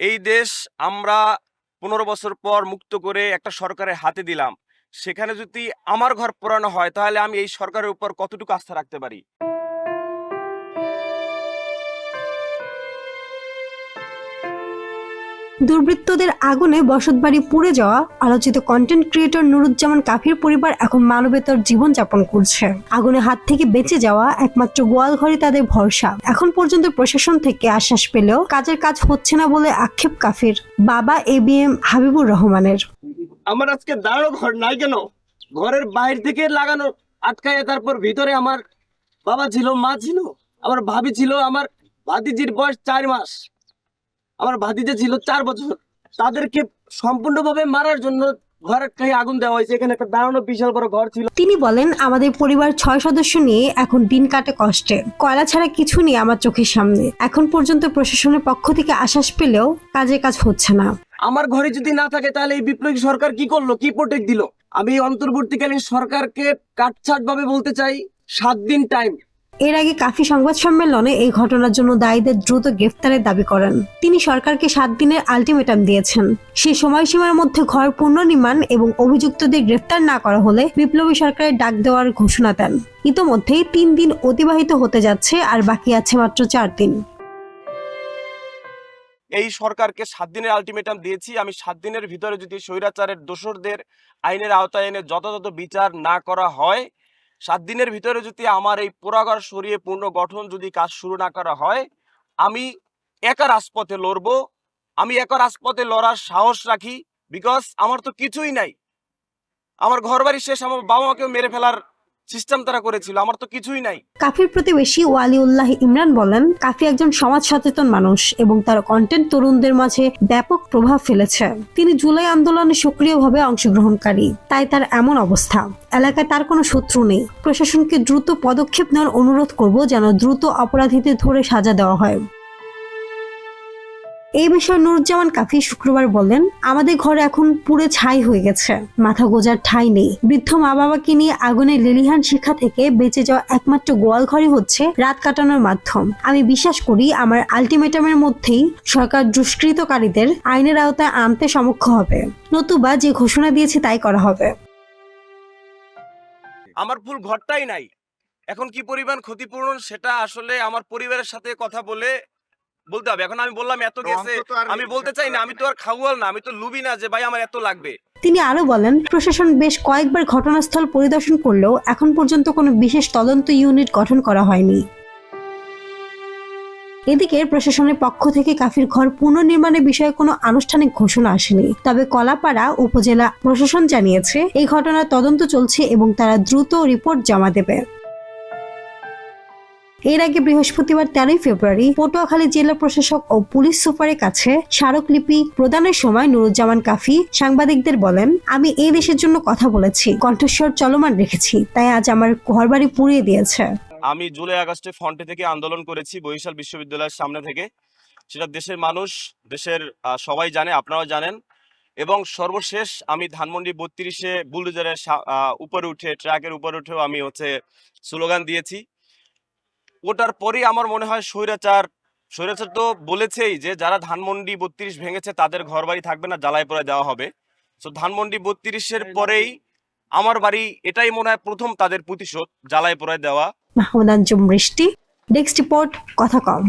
এই দেশ আমরা পনেরো বছর পর মুক্ত করে একটা সরকারের হাতে দিলাম। সেখানে যদি আমার ঘর পোড়ানো হয়, তাহলে আমি এই সরকারের উপর কতটুকু আস্থা রাখতে পারি? দুর্বৃত্তদের আগুনে বসতবাড়ি পুড়ে যাওয়া আলোচিত কন্টেন্ট ক্রিয়েটর নুরুজ্জামান কাফির পরিবার এখন মানবেতর জীবনযাপন করছে। আগুনে হাত থেকে বেঁচে যাওয়া একমাত্র গোয়ালঘরই তাদের ভরসা। এখন পর্যন্ত প্রশাসন থেকে আশ্বাস পেলেও কাজের কাজ হচ্ছে না বলে আক্ষেপ কাফির বাবা এ বি এম হাবিবুর রহমানের। আমার আজকে দাঁড়ানো ঘর, নাই কেন? ঘরের বাইরে থেকে লাগানো আটকায় তারপর ভিতরে আমার বাবা ছিল, মা ছিল, আমার ভাবি ছিল, আমার ভাতিজির বয়স চার মাস। আমার ভাতিজা ছিল চার বছর। তাদেরকে সম্পূর্ণভাবে মারার জন্য ঘরের আগুন দেওয়া হয়েছে। এখানে একটা দাঁড়ানো বিশাল বড় ঘর ছিল। তিনি বলেন আমাদের পরিবার ছয় সদস্য নিয়ে এখন দিন কাটে কষ্টে। কয়লা ছাড়া কিছু নেই আমার চোখের সামনে। এখন পর্যন্ত প্রশাসনের পক্ষ থেকে আশ্বাস পেলেও কাজে কাজ হচ্ছে না। আমার ঘরে যদি না থাকে তাহলে এই বিপ্লবী সরকার কি করল? কি প্রোটেক্ট দিল? আমি অন্তর্বর্তীকালীন সরকারকে কাটছাট ভাবে বলতে চাই সাত দিন টাইম এর আগে কাফি সংবাদ সম্মেলনে এই ঘটনার জন্য দায়ীদের দ্রুত গ্রেফতারের দাবি করেন। তিনি সরকারকে সাত দিনের আলটিমেটাম দিয়েছেন। সেই সময়সীমার মধ্যে ঘর পুনর্নির্মাণ এবং অভিযুক্তদের গ্রেফতার না করা হলে বিপ্লবী সরকারের ডাক দেওয়ার ঘোষণা দেন। ইতোমধ্যেই তিন দিন অতিবাহিত হতে যাচ্ছে আর বাকি আছে মাত্র চার দিন। এই সরকারকে সাত দিনের আলটিমেটাম দিয়েছি। আমি সাত দিনের ভিতরে যদি স্বৈরাচারের দোসরদের আইনের আওতায় এনে যথাযথ বিচার না করা হয় সাত দিনের ভিতরে যদি আমার এই পোড়াঘর সরিয়ে পূর্ণ গঠন যদি কাজ শুরু না করা হয়, আমি একা রাজপথে লড়ব। আমি একা রাজপথে লড়ার সাহস রাখি বিকজ আমার তো কিছুই নাই। আমার ঘর বাড়ি শেষ, আমার বাবা মাকেও মেরে ফেলার সিস্টেম তারা করেছিল, আমার তো কিছুই নাই। কাফির প্রতিবেশী ওয়ালিউল্লাহ ইমরান বলেন, কাফি একজন সমাজ সচেতন মানুষ এবং তার কন্টেন্ট তরুণদের মাঝে ব্যাপক প্রভাব ফেলেছে। তিনি জুলাই আন্দোলনে সক্রিয়ভাবে অংশগ্রহণকারী, তাই তার এমন অবস্থা। এলাকায় তার কোনো শত্রু নেই। প্রশাসনকে দ্রুত পদক্ষেপ নেওয়ার অনুরোধ করব যেন দ্রুত অপরাধীদের ধরে সাজা দেওয়া হয়। এই বিষয়ে নুরুজ্জামান কাফি শুক্রবার বলেন, আমাদের ঘর এখন পুরো ছাই হয়ে গেছে, মাথা গোজার ঠাই নেই। বৃদ্ধ মা বাবাকে নিয়ে আগুনের লিলিহান শিখা থেকে বেঁচে যাওয়া একমাত্র গোয়াল ঘরই হচ্ছে রাত কাটানোর মাধ্যম। আমি বিশ্বাস করি আমার আলটিমেটামের মধ্যেই সরকার দুষ্কৃতকারীদের আইনের আওতায় আনতে সমক্ষ হবে। নতুবা যে ঘোষণা দিয়েছে তাই করা হবে। আমার ফুল ঘরটাই নাই। এখন কি পরিমাণ ক্ষতিপূরণ সেটা আসলে আমার পরিবারের সাথে কথা বলে বলতে হবে। এখন আমি বললাম এত গেছে আমি বলতে চাই না আমি তো আর খাওয়াল না আমি তো লুবি না যে ভাই আমার এত লাগবে। তিনি আরও বলেন প্রশাসন বেশ কয়েকবার ঘটনাস্থল পরিদর্শন করলেও এখন পর্যন্ত কোনো বিশেষ তদন্ত ইউনিট গঠন করা হয়নি। এদিকে প্রশাসনের পক্ষ থেকে কাফির ঘর পুনর্নির্মাণের বিষয়ে কোনো আনুষ্ঠানিক ঘোষণা আসেনি। তবে কলাপাড়া উপজেলা প্রশাসন জানিয়েছে এই ঘটনার তদন্ত চলছে এবং তারা দ্রুত রিপোর্ট জমা দেবে। এর আগে বৃহস্পতিবার তেরোই ফেব্রুয়ারি পটুয়াখালী জেলা প্রশাসক ও পুলিশ সুপারের কাছে স্মারকলিপি প্রদানের সময় নুরুজ্জামান কাফি সাংবাদিকদের বলেন, আমি এই দেশের জন্য কথা বলেছি, কণ্ঠস্বর চলমান রেখেছি, তাই আজ আমার ঘরবাড়ি পুড়িয়ে দিয়েছে। আমি জুলাই আগস্টে ফ্রন্টে থেকে আন্দোলন করেছি বরিশাল বিশ্ববিদ্যালয়ের সামনে থেকে। সেটা দেশের মানুষ, দেশের সবাই জানে, আপনারাও জানেন। এবং সর্বশেষ আমি ধানমন্ডি বত্রিশে বুলডোজারের উপরে উঠে, ট্রাকের উপরে উঠেও আমি হচ্ছে স্লোগান দিয়েছি। ওটার পরেই আমার মনে হয় স্বৈরাচার স্বৈরাচার তো বলেছেই যে যারা ধানমন্ডি বত্রিশ ভেঙেছে তাদের ঘর বাড়ি থাকবে না জ্বালায় পড়ে দেওয়া হবে। তো ধানমন্ডি বত্রিশের পরেই আমার বাড়ি এটাই মনে হয় প্রথম তাদের প্রতিশোধ জ্বালায় পরে দেওয়া। মাহমুদ আঞ্জুম বৃষ্টি ডেস্ক রিপোর্ট কথা কম।